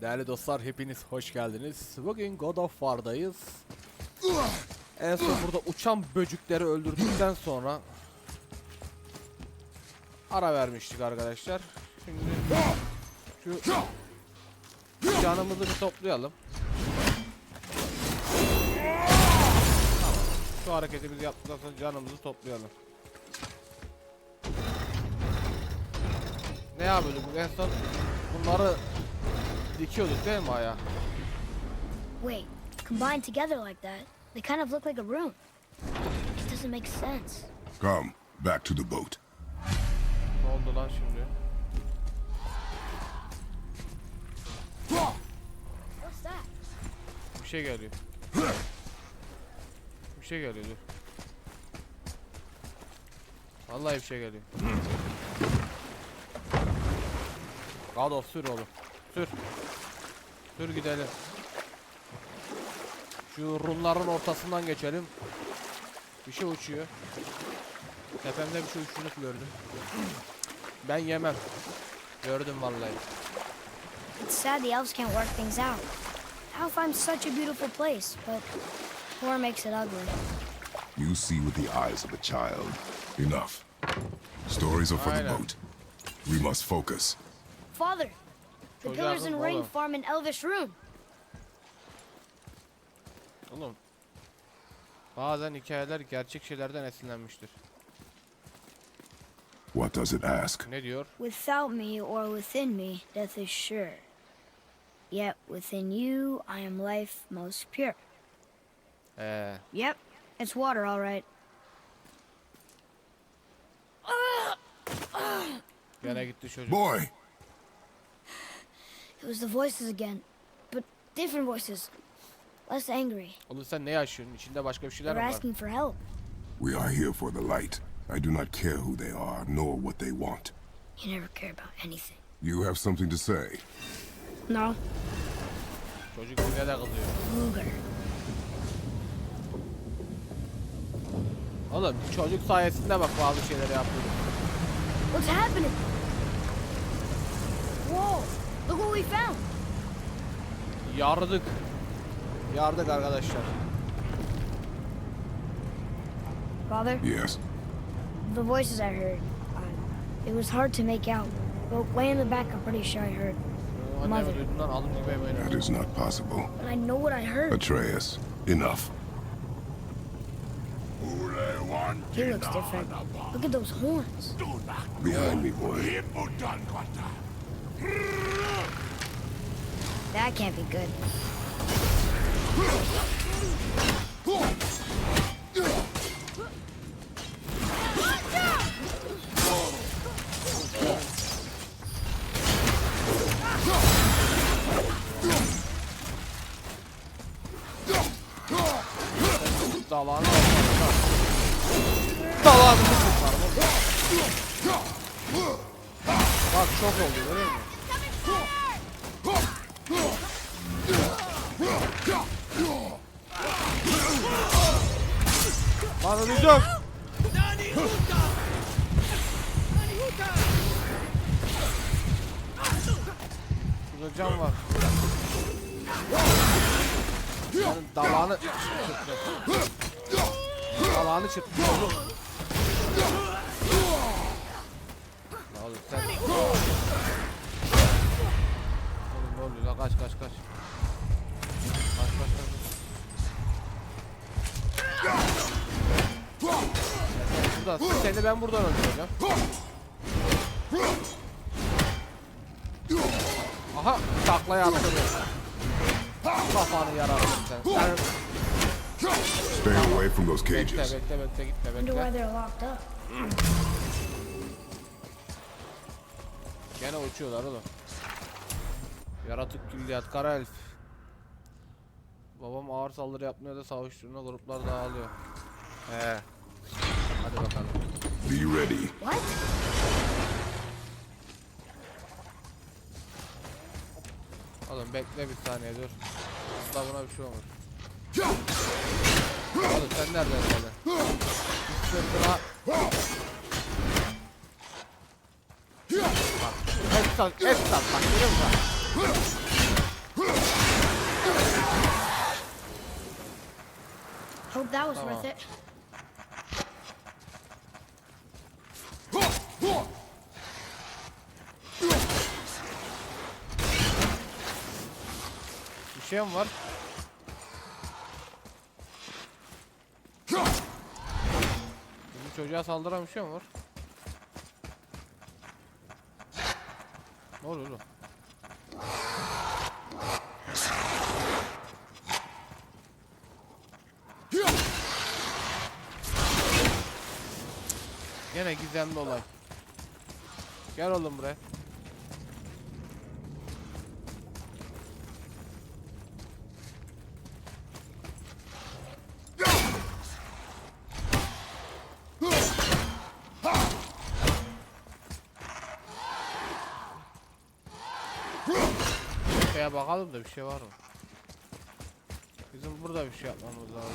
Değerli dostlar hepiniz hoş geldiniz. Bugün God of War'dayız. En son burada uçan böcükleri öldürdükten sonra ara vermiştik arkadaşlar. Şimdi şu canımızı bir toplayalım. Şu hareketimizi yaptıktan sonra canımızı toplayalım. Ne yapıyorduk? En son bunları dikiyorduk değil mi ayağa? Wait, combined together like that, they kind of look like a room. It doesn't make sense. Come, back to the boat. Ne oldu lan şimdi? What's that? Bir şey geliyor. Bir şey geliyor dur. Vallahi bir şey geliyor. God of sür oğlum. Sür. Sür gidelim. Şu runların ortasından geçelim. Bir şey uçuyor. Tepemde bir şey uçtuğunu gördüm. Ben yemem. Gördüm vallahi. It's sad the elves can't work things out. Alfheim's such a beautiful place, but war makes it ugly. You see with the eyes of a child. Enough. Stories are for the Aynen. Uh, boat. We must focus. Father, the Çocuğa pillars and ring oğlum. form an elvish rune. Oğlum. Bazen hikayeler gerçek şeylerden esinlenmiştir. What does it ask? Ne diyor? Without me or within me, death is sure. Yet within you, I am life most pure. Ee, Yep, it's water, all right. gene gitti çocuk. Boy! It was the voices again, but different voices. Less angry. Oğlum sen ne yaşıyorsun? İçinde başka bir şeyler They're var? asking for help. We are here for the light. I do not care who they are, nor what they want. You never care about anything. You have something to say. No, Çocuk yine de kızıyor. Luger. Oğlum çocuk sayesinde bak bazı şeyleri yapıyoruz. What's happening? Whoa! Look what we found. Yardık. Yardık arkadaşlar. Father, Yes? the voices I heard. Uh, it was hard to make out, but way in the back, I'm pretty sure I heard. Mother. duyduğundan aldım gibi eminim. That is not possible. But I know what I heard. Atreus, enough. He looks different. Look at those horns. Behind me, boy. That can't be good. Dalağını kurtarım. Bak çok oldu görüyor musun? Ben buradan öldüreceğim. Aha takla yaptı. Kafanı yarattın sen. Sen Stay away from those bekle cages. bekle bekle gitme bekle. locked up. Gene uçuyorlar oğlum. Yaratık külliyat kara elf. Babam ağır saldırı yapmıyor da savaştığında gruplar dağılıyor. He. Hadi bakalım. Be ready. What? Oğlum bekle bir saniye dur. Asla buna bir şey olmaz. Oğlum sen nereden geldin? Sırtıra. Bak. Hep sal, hep sal. Bak görüyor musun? Hope that was tamam. worth it. Mi var? Bizim çocuğa saldıran bir şey var? Ne oluyor oğlum? Gene gizemli olay. Gel oğlum buraya. Şeye bakalım da bir şey var mı? Bizim burada bir şey yapmamız lazım.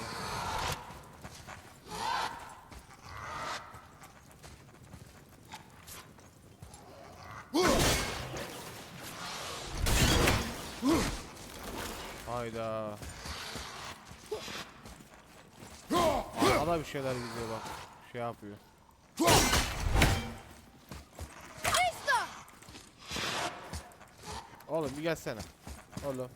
Hayda. Arkada bir şeyler gidiyor bak. Şey yapıyor. Oğlum bir gelsene. Oğlum.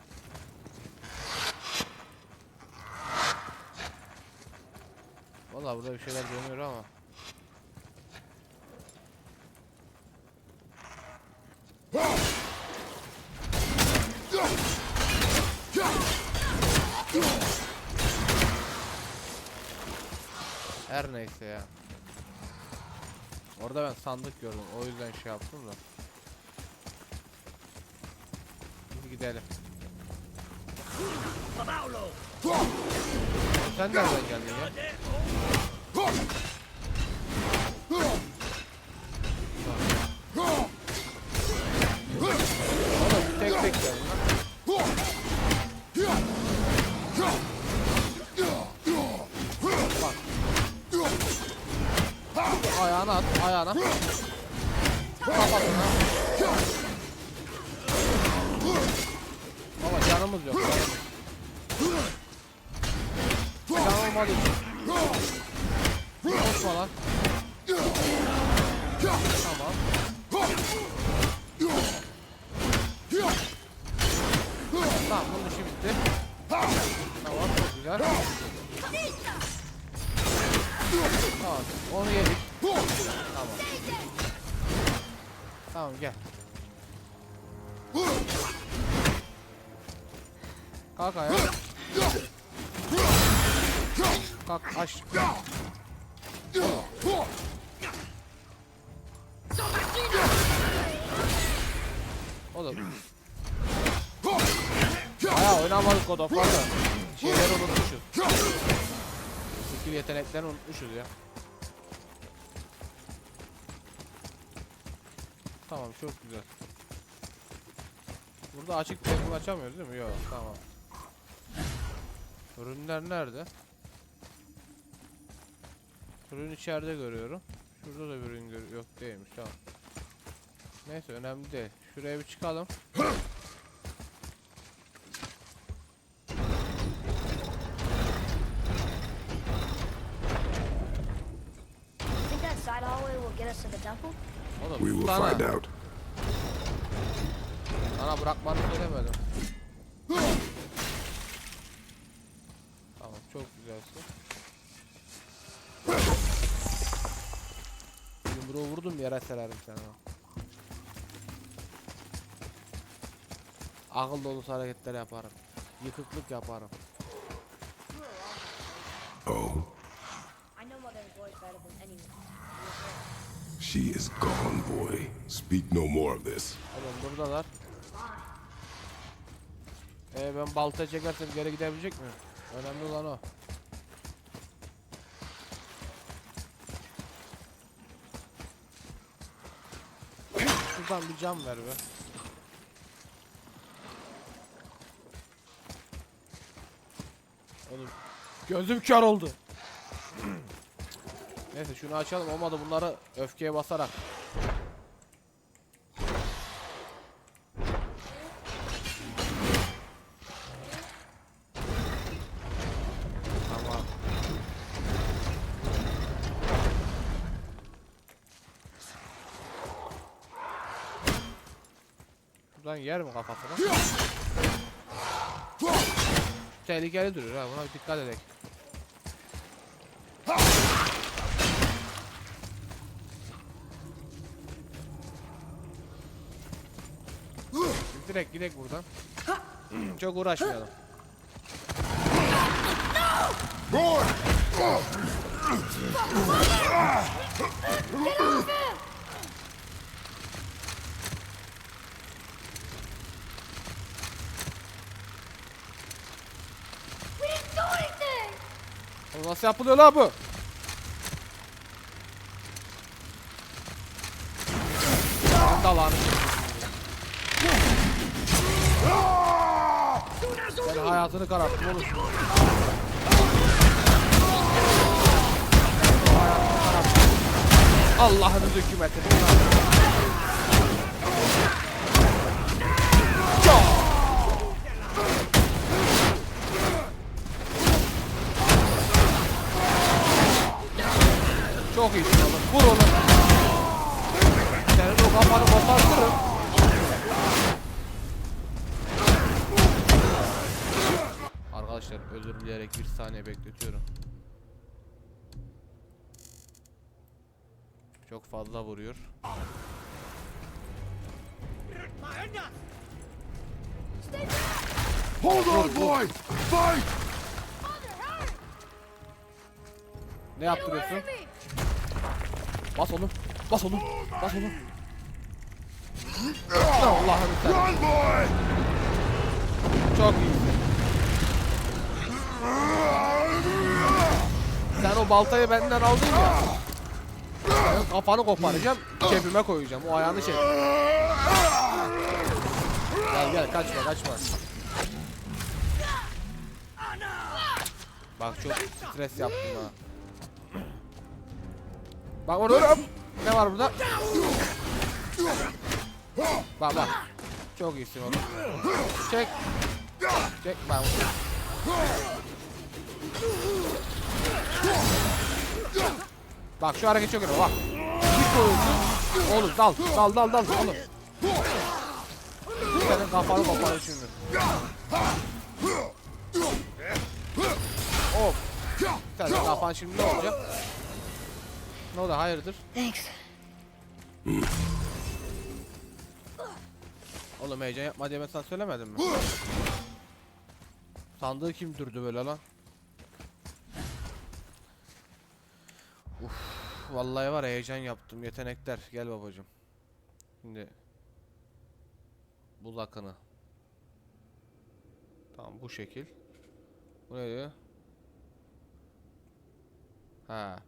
Vallahi burada bir şeyler dönüyor ama. Her neyse ya. Orada ben sandık gördüm. O yüzden şey yaptım da. Hadi gidelim. Sen nereden geldin ya? Bunun işi bitti. Tamam çok güzel. Tamam onu yedik. Tamam. Tamam gel. Kalk ayağa. Kalk aç. Oğlum. Oynamadık God of War'da. Şeyleri unutmuşuz. Skill yeteneklerini unutmuşuz ya. Tamam çok güzel. Burada açık table açamıyoruz değil mi? Yok tamam. Ürünler nerede? Ürün içeride görüyorum. Şurada da bir ürün gör yok değilmiş tamam. Neyse önemli değil. Şuraya bir çıkalım. Think that side hallway will get us to the temple? Oğlum We will sana, find out. sana bırakmanı söylemedim. Tamam çok güzelsin. Yumruğu vurdum yere sererim seni. ha. Akıl dolusu hareketler yaparım. Yıkıklık yaparım. Oh, I know Mother's voice better than anyone. She is gone, boy. Speak no more of this. Oğlum buradalar. Ee ben balta çekersem geri gidebilecek mi? Önemli olan o. Şuradan bir cam ver be. Oğlum gözüm kör oldu. Neyse şunu açalım olmadı bunları öfkeye basarak. Tamam. Buradan yer mi kafasına? Tehlikeli duruyor ha buna dikkat edelim. Direkt gidek buradan. Çok uğraşmayalım. Anything! Oğlum Nasıl yapılıyor la bu? Ben hayatını kararttım oğlum şimdi. Hayatını kararttım. Allah'ın hükümeti. Çok iyisin dileyerek bir saniye bekletiyorum. Çok fazla vuruyor. Hold on, boy! Fight! Ne yaptırıyorsun? Bas oğlum. Bas oğlum. Bas oğlum. Allah'ını sen. Çok iyisin. Sen o baltayı benden aldın ya. Senin kafanı koparacağım, cebime koyacağım. O ayağını çek. Gel gel kaçma kaçma. Bak çok stres yaptım ha. Bak vururum. Ne var burada? Bak bak. Çok iyisin oğlum. Çek. Çek ben. Bak şu hareket çok önemli bak. Bir koyuyorsun. Oğlum dal dal dal dal oğlum. Senin kafanı koparır şimdi. Hop. Senin kafan şimdi ne olacak? Ne oldu hayırdır? Thanks. Oğlum heyecan yapma diye ben sana söylemedim mi? Sandığı kim durdu böyle lan? Vallahi var heyecan yaptım. Yetenekler. Gel babacım. Şimdi buz akını. Tamam bu şekil. Bu neydi? Ha.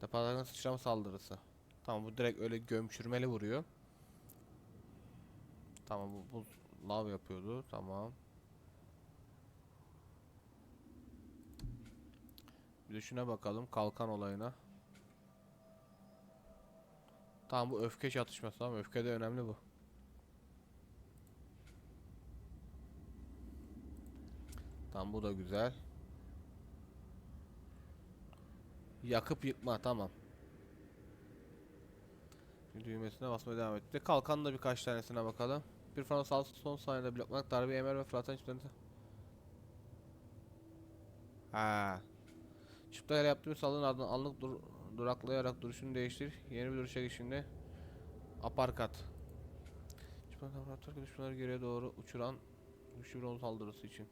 Depolardan sıçrama saldırısı. Tamam bu direkt öyle gömçürmeli vuruyor. Tamam bu buz lav yapıyordu. Tamam. Bir de şuna bakalım kalkan olayına. Tamam bu öfke çatışması tamam öfke de önemli bu. Tamam bu da güzel. Yakıp yıkma tamam. Düğmesine basmaya devam et. Bir de kalkanın da birkaç tanesine bakalım. Bir falan sağ son saniyede bloklamak darbe emer ve fırlatan içlerinde. Ha. Çıplak yere yaptığım saldırının ardından anlık dur duraklayarak duruşunu değiştir. Yeni bir duruşa geçişinde aparkat. Çıplak laboratuvar düşmanları geriye doğru uçuran güçlü bir saldırısı için.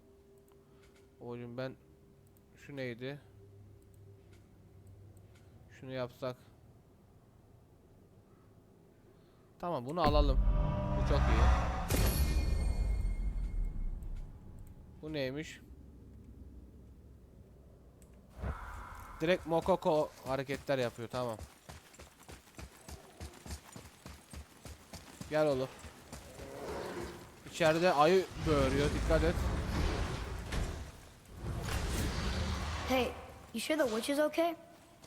Oğlum ben şu neydi? Şunu yapsak. Tamam bunu alalım. Bu çok iyi. Bu neymiş? Direkt Mokoko hareketler yapıyor tamam. Gel oğlum. İçeride ayı böğürüyor dikkat et. Hey, you sure the witch is okay?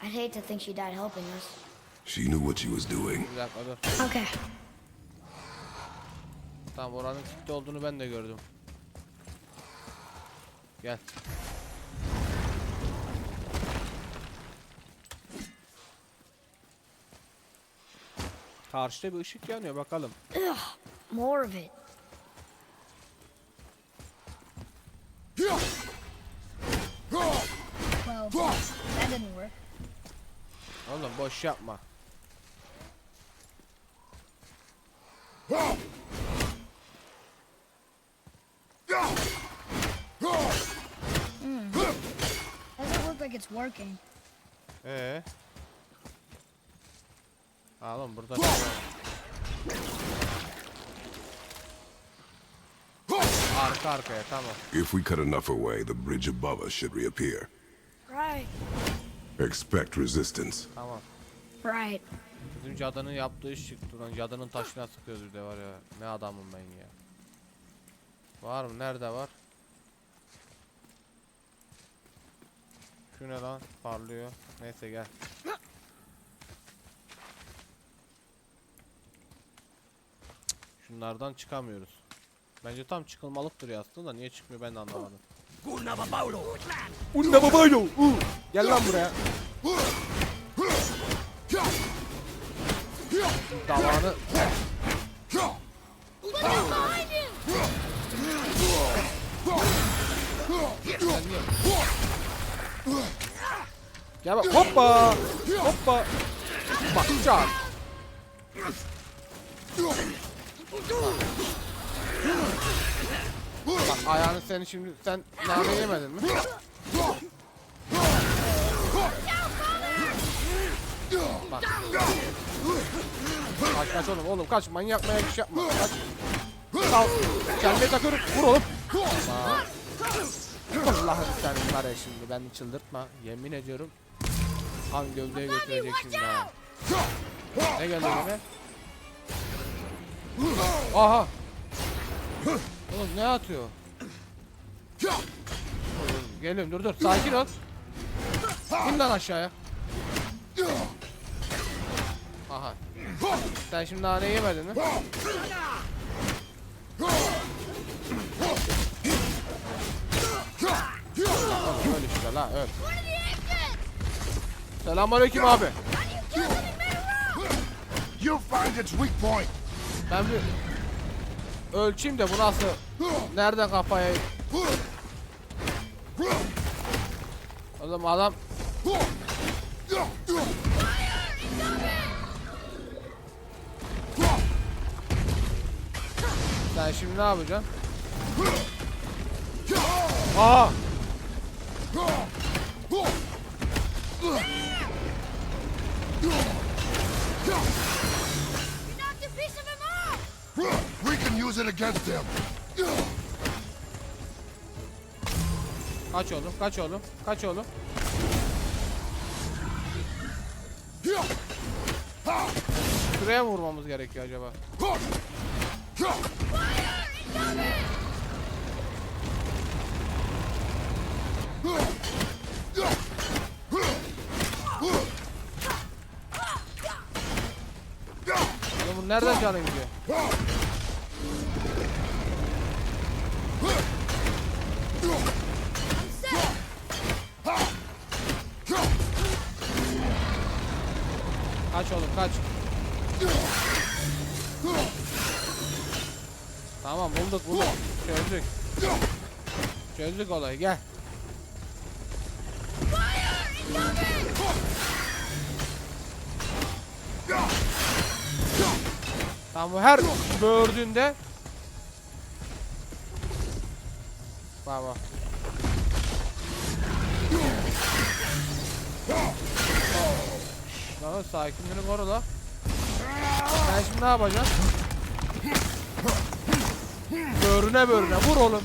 I'd hate to think she died helping us. She knew what she was doing. Bir dakika dur. Okay. Tamam oranın kilitli olduğunu ben de gördüm. Gel. Karşıda bir ışık yanıyor bakalım. more of it. Well, that didn't work. Oğlum boş yapma. Doesn't look like it's working. Ee. Aa, burada şey. Arka arkaya tamam. If we cut enough away, the bridge above us should reappear. Right. Expect resistance. Tamam. Right. Bizim cadının yaptığı iş çıktı lan. Cadının taşına sıkıyoruz de var ya. Ne adamım ben ya. Var mı? Nerede var? Şu ne lan? Parlıyor. Neyse gel. Şunlardan çıkamıyoruz. Bence tam çıkılmalıktır ya aslında da niye çıkmıyor ben de anlamadım. Unna babaylo. Uh. Gel lan buraya. Davağını Gel bak hoppa hoppa bak Bak ayağını seni şimdi sen nane yemedin mi? Bak. Kaç kaç oğlum oğlum kaç manyak manyak iş yapma kaç. Al kendine takıyorum vur oğlum. Allah. Allah'ım senin var ya şimdi beni çıldırtma yemin ediyorum. Han gövdeye götürecek şimdi ha. Ne geldi yine? Aha. Oğlum ne atıyor? Oğlum, Geliyorum dur dur sakin ol. İn lan aşağıya. Aha. Sen şimdi nane yemedin mi? Oğlum, Öl işte la öl. Selamünaleyküm abi. You'll find its weak point. Ben bir ölçeyim de bu nasıl nerede kafaya Oğlum adam sen şimdi ne yapacaksın? Aa! Can use it against them. Kaç oğlum, kaç oğlum, kaç oğlum. Şuraya mı vurmamız gerekiyor acaba? Oğlum nereden canı gidiyor? Kaç. Tamam bulduk bulduk. Çözdük. Çözdük olayı gel. Tamam bu her gördüğünde Bak Lan sakinliğini koru la. Sen şimdi ne yapacaksın? Börüne börüne vur oğlum.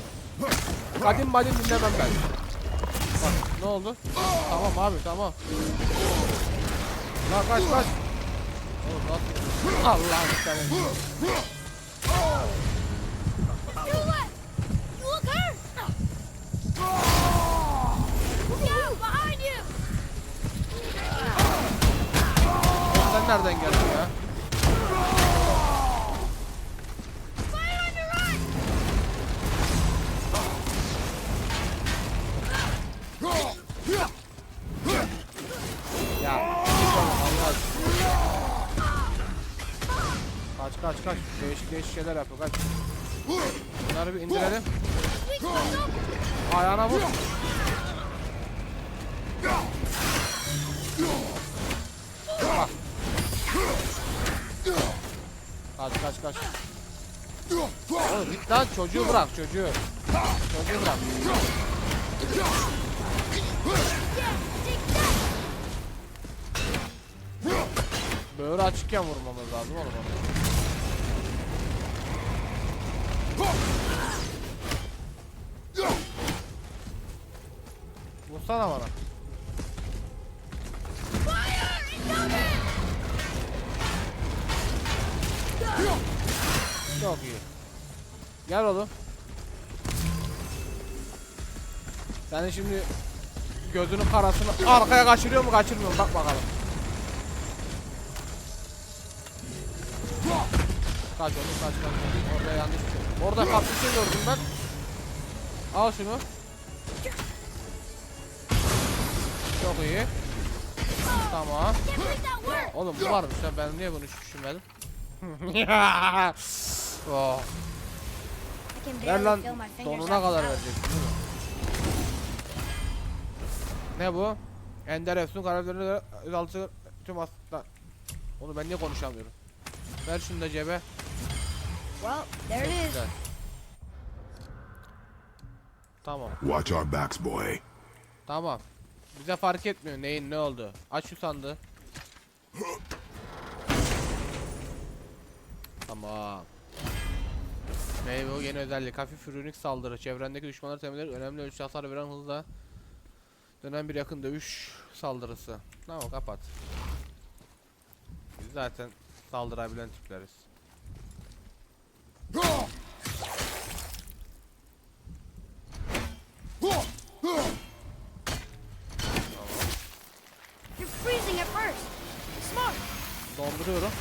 Kadim badim dinlemem ben. Bak ne oldu? Tamam abi tamam. La kaç kaç. Oğlum? Allah'ım senin. Oğlum sen nereden geldin ya? Ya. Kaç kaç kaç. Değişik değişik şeyler yapıyor kaç. Bunları bir indirelim. Ayağına vur. Kaç kaç. Oğlum git lan çocuğu bırak çocuğu. Çocuğu bırak. Böyle açıkken vurmamız lazım oğlum onu. Vursana bana. Çok iyi. Gel oğlum. Senin şimdi gözünün karasını arkaya kaçırıyor mu kaçırmıyor mu bak bakalım. Kaç oğlum kaç kaç. Orada yanlış. Orada kaplısı gördüm ben. Al şunu. Çok iyi. Tamam. Oğlum bu varmış ya ben niye bunu hiç düşünmedim? oh. Ver lan up kadar vereceksin değil mi? Ne bu? Ender Efsun karakterleri gözaltı tüm hasta. Onu ben niye konuşamıyorum? Ver şunu da cebe. Well, there it is. Tamam. Watch our backs, boy. Tamam. Bize fark etmiyor neyin ne oldu. Aç şu sandığı. Tamam. Meyve o yeni özellik. Hafif ürünlük saldırı. Çevrendeki düşmanları temizler. Önemli ölçüde hasar veren hızla. Dönen bir yakın dövüş saldırısı. Tamam kapat. Biz zaten saldırabilen tipleriz. Donduruyorum.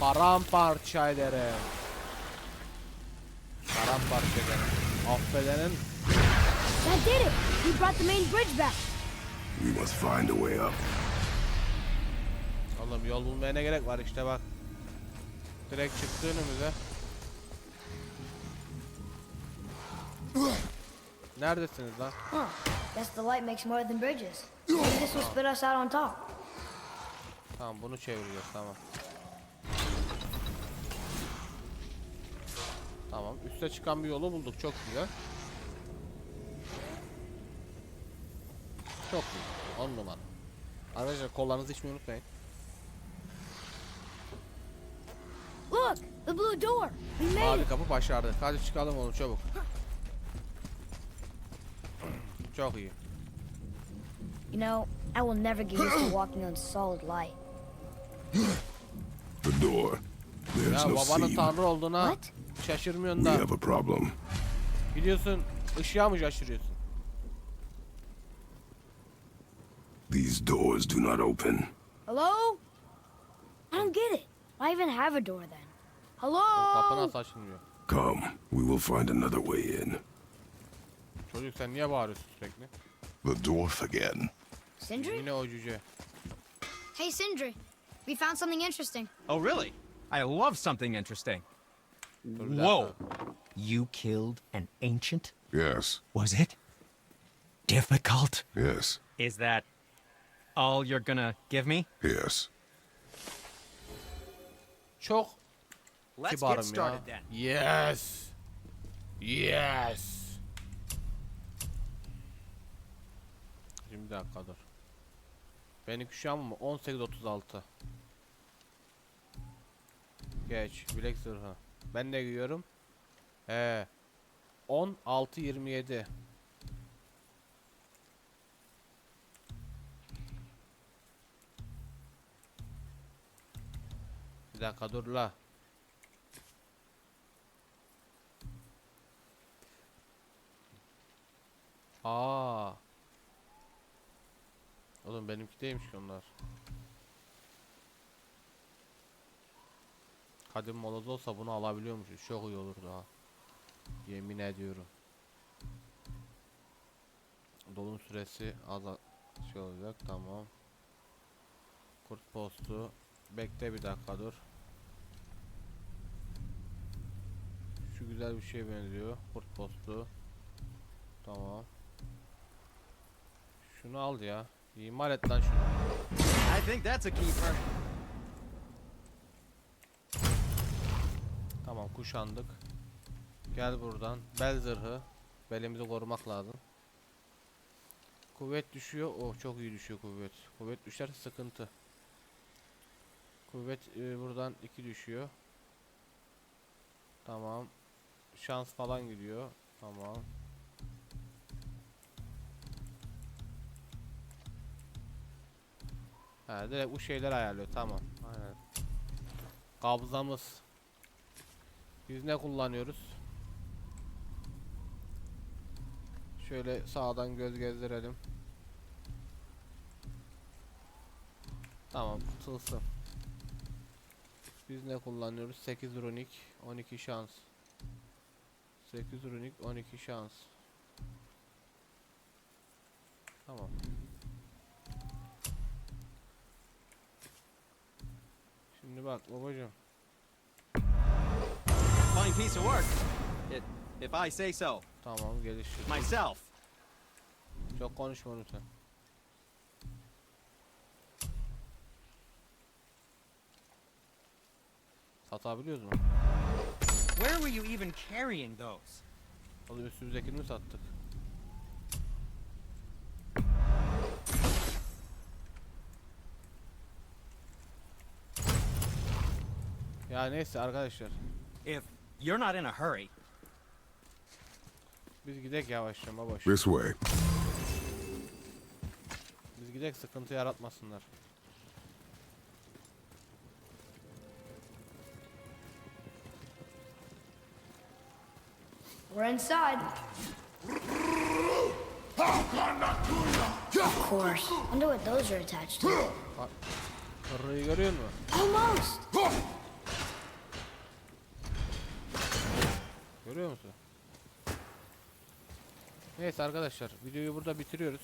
Paramparça ederim. Ederim. Affedenin That did it. We brought the main bridge back. We must find a way up. Oğlum yol bulmaya ne gerek var işte bak. Direkt çıktı önümüze. Neredesiniz lan? Huh. Guess the light makes more than bridges. Maybe this will spit us out on top. Tamam bunu çeviriyoruz tamam. Tamam üste çıkan bir yolu bulduk çok güzel. Çok güzel. 10 numara. Arkadaşlar kollarınızı içmeyi unutmayın. Look, the blue door. We made it. kapı başardık. Hadi çıkalım oğlum çabuk. Çok iyi. You know, I will never get used to walking on solid light. The door. There's Ya no babanın seam. tanrı olduğuna What? Şaşırmıyorsun We da. have a problem. Gidiyorsun ışığa mı şaşırıyorsun? These doors do not open. Hello? I don't get it. Why even have a door then? Kapı Hello? nasıl açılmıyor? Come, we will find another way in. Çocuk sen niye bağırıyorsun sürekli? The dwarf again. Sindri? Yine o cüce. Hey, Sindri. We found something interesting. Oh, really? I love something interesting. Whoa. You killed an ancient? Yes, Was it difficult? yes, Is that all you're gonna give me? yes. Çok Let's kibarım get started ya. then. Yes. Yes. Şimdi bir dakika dur. Benim kuşağım mı? 1836. Geç. Bilek zırhı. Ben ne giyiyorum? He. 16 27. Bir dakika dur la. Aa. Oğlum benimki değilmiş ki onlar. Kadim moloz olsa bunu alabiliyormuşuz. Çok iyi olurdu ha. Yemin ediyorum. Dolun süresi az şey olacak. Tamam. Kurt postu. Bekle bir dakika dur. Şu güzel bir şeye benziyor. Kurt postu. Tamam. Şunu al ya. İmal et lan şunu. I think that's a keeper. Tamam kuşandık. Gel buradan. Bel zırhı. Belimizi korumak lazım. Kuvvet düşüyor. Oh çok iyi düşüyor kuvvet. Kuvvet düşerse sıkıntı. Kuvvet e, buradan 2 düşüyor. Tamam. Şans falan gidiyor. Tamam. Ha direkt bu şeyler ayarlıyor. Tamam. Aynen. Kabzamız. Biz ne kullanıyoruz? Şöyle sağdan göz gezdirelim. Tamam, tılsım. Biz ne kullanıyoruz? 8 runik, 12 şans. 8 runik, 12 şans. Tamam. Şimdi bak babacığım. Fine piece of work. It, if I say so. Tamam geliştir. Myself. Çok konuşma lütfen. Satabiliyoruz mu? Where were you even carrying those? Oğlum üstümüzdekini mi sattık? Ya neyse arkadaşlar. If you're not in a hurry, Biz gidek yavaşça baboş. This way. Biz gidek sıkıntı yaratmasınlar. We're inside. Of course. Wonder what those are attached to. Hırrıyı görüyor musun? Almost. Görüyor musun? Neyse arkadaşlar videoyu burada bitiriyoruz.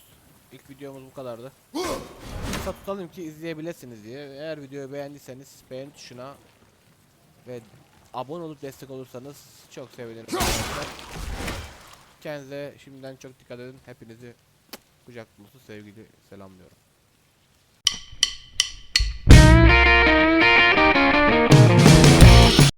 İlk videomuz bu kadardı. Kısa tutalım ki izleyebilirsiniz diye. Eğer videoyu beğendiyseniz beğen tuşuna ve abone olup destek olursanız çok sevinirim. Kendinize şimdiden çok dikkat edin. Hepinizi kucak sevgili selamlıyorum.